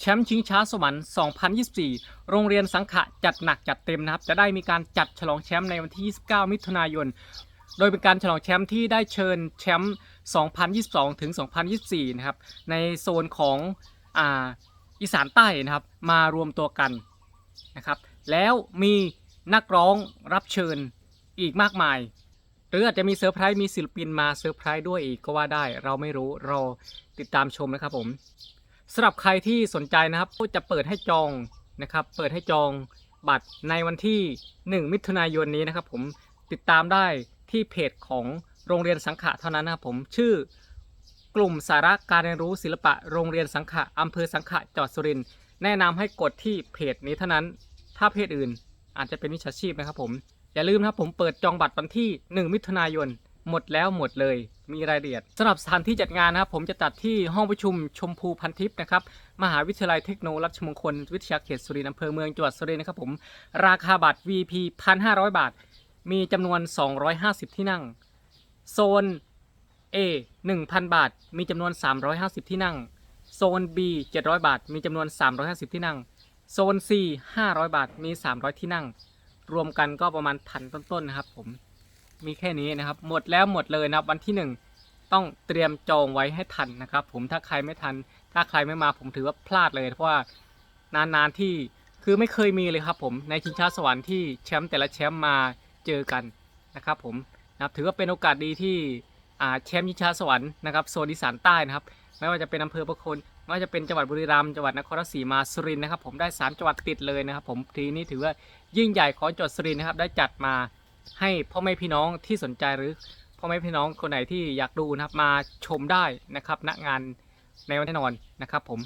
แชมป์ชิงช้าสวรรค์ 2024 โรงเรียนสังขะจัดหนักจัดเต็มนะครับ จะได้มีการจัดฉลองแชมป์ในวันที่ 29 มิถุนายน โดยเป็นการฉลองแชมป์ที่ได้เชิญแชมป์ 2022 ถึง 2024 นะครับ ในโซนของอ่าอีสานใต้นะครับ มารวมตัวกันนะครับ แล้วมีนักร้องรับเชิญอีกมากมาย หรืออาจจะมีเซอร์ไพรส์มีศิลปินมาเซอร์ไพรส์ด้วยอีกก็ว่าได้ เราไม่รู้ เราติดตามชมนะครับผม สำหรับใครที่สนใจนะครับก็จะเปิดให้จองนะครับ เปิดให้จองบัตรในวันที่ 1 มิถุนายนนี้นะครับ ผมติดตามได้ที่เพจของโรงเรียนสังขะเท่านั้นนะครับผมชื่อกลุ่มสาระการเรียนรู้ศิลปะโรงเรียนสังขะอำเภอสังขะจังหวัดสุรินทร์แนะนำให้กดที่เพจนี้เท่านั้น ถ้าเพจอื่นอาจจะเป็นมิจฉาชีพนะครับผมอย่าลืมนะครับผมเปิดจองบัตรวันที่ 1 มิถุนายน หมดแล้วหมดเลย มีรายละเอียดสำหรับสถานที่จัดงานนะครับ ผมจะจัดที่ห้องประชุมชมพูพันทิพย์นะครับ มหาวิทยาลัยเทคโนโลยีราชมงคล วิทยาเขตสุรินทร์อำเภอเมืองจังหวัดสุรินทร์นะครับผม ราคาบัตร VP 1,500 บาท มีจำนวน 250 ที่นั่ง โซน A 1,000 บาท มีจำนวน 350 ที่นั่ง โซน B 700 บาท มีจำนวน 350 ที่นั่ง โซน C 500 บาท มี 300 ที่นั่ง รวมกันก็ประมาณพันต้นๆนะครับผม มีแค่นี้นะครับ หมดแล้วหมดเลยนะครับ วันที่ 1 ต้องเตรียมจองไว้ให้ทันนะครับ ผมถ้าใครไม่ทัน ถ้าใครไม่มาผมถือว่าพลาดเลย เพราะว่านานๆที่คือไม่เคยมีเลยครับผมในชิงช้าสวรรค์ที่แชมป์แต่ละแชมป์มาเจอกันนะครับ ผมนะครับถือว่าเป็นโอกาสดีที่อ่าแชมป์ชิงช้าสวรรค์นะครับโซนอีสานใต้นะครับ ไม่ว่าจะเป็นอำเภอประคนไม่ว่าจะเป็นจังหวัดบุรีรัมย์จังหวัดนครราชสีมาสุรินทร์นะครับ ผมได้สามจังหวัดติดเลยนะครับ ผมทีนี้ถือว่ายิ่งใหญ่ของจังหวัดสุรินทร์นะครับได้จัดมา ให้พ่อแม่พี่น้องที่สนใจหรือพ่อแม่พี่น้องคนไหนที่อยากดูนะครับมาชมได้นะครับณงานในวันแน่นอนนะครับผม